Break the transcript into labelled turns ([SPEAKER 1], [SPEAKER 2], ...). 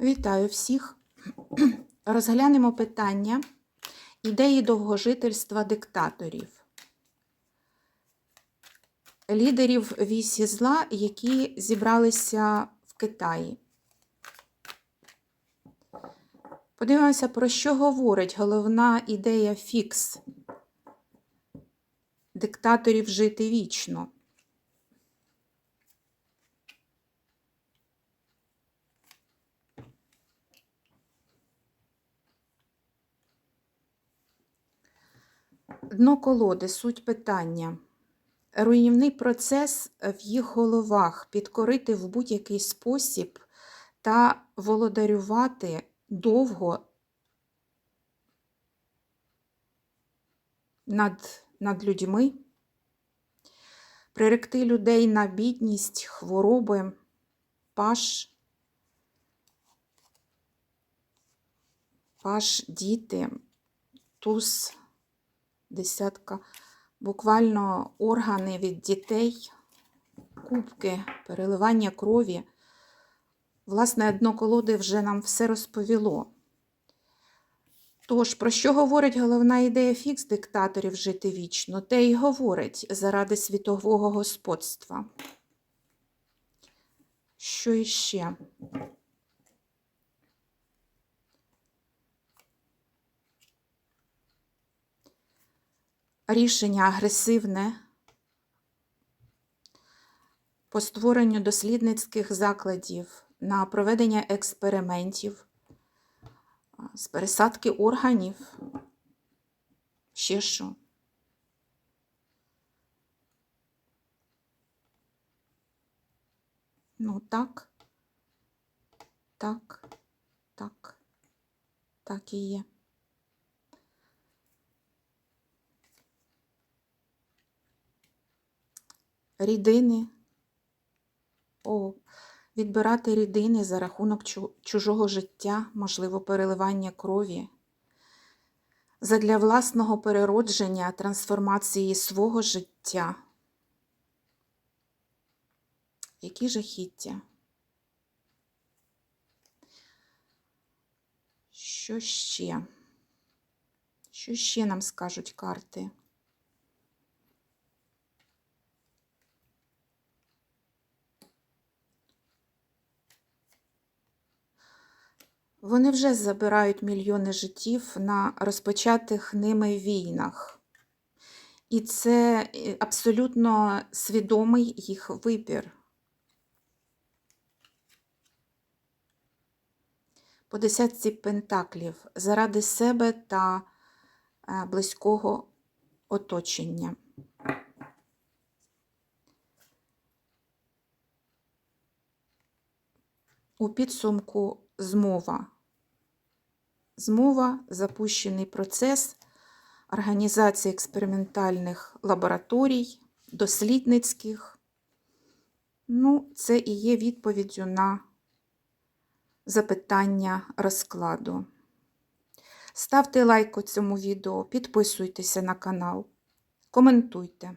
[SPEAKER 1] Вітаю всіх. Розглянемо питання ідеї довгожительства диктаторів, лідерів вісі зла, які зібралися в Китаї. Подивимося, про що говорить головна ідея фікс диктаторів жити вічно. Дно колоди, суть питання. Руйнівний процес в їх головах підкорити в будь-який спосіб та володарювати довго над, над людьми, приректи людей на бідність, хвороби, паш, паш, діти, туз десятка, буквально органи від дітей, кубки, переливання крові. Власне, дно колоди вже нам все розповіло. Тож, про що говорить головна ідея фікс диктаторів жити вічно? Те й говорить заради світового господства. Що іще? Рішення агресивне по створенню дослідницьких закладів на проведення експериментів, з пересадки органів, ще що. Ну, так, так, так, так і є. Рідини, о, відбирати рідини за рахунок чужого життя, можливо, переливання крові, задля власного переродження, трансформації свого життя. Які жахіття? Що ще? Що ще нам скажуть карти? Вони вже забирають мільйони життів на розпочатих ними війнах. І це е, абсолютно свідомий їх вибір. По десятці пентаклів заради себе та е, близького оточення. У підсумку змова. Змова, запущений процес організації експериментальних лабораторій, дослідницьких. Ну, це і є відповіддю на запитання розкладу. Ставте лайк у цьому відео, підписуйтеся на канал, коментуйте.